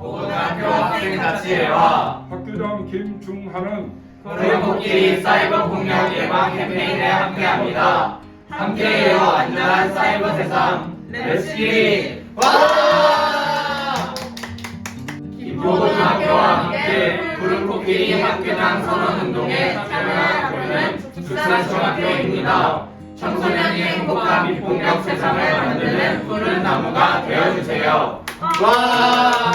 모든 학교 학생 자치회와 학교장 김중하는 구름코끼리 사이버 폭력 예방 캠페인에 함께합니다. 함께해요 안전한 사이버 세상 렛츠기 와! 김포고등학교와 함께 구름코끼리 학교장 선언운동에 참여하는 축산중학교입니다. 청소년이 행복한 미폭력 세상을 만드는 푸른 나무가 되어주세요. 와!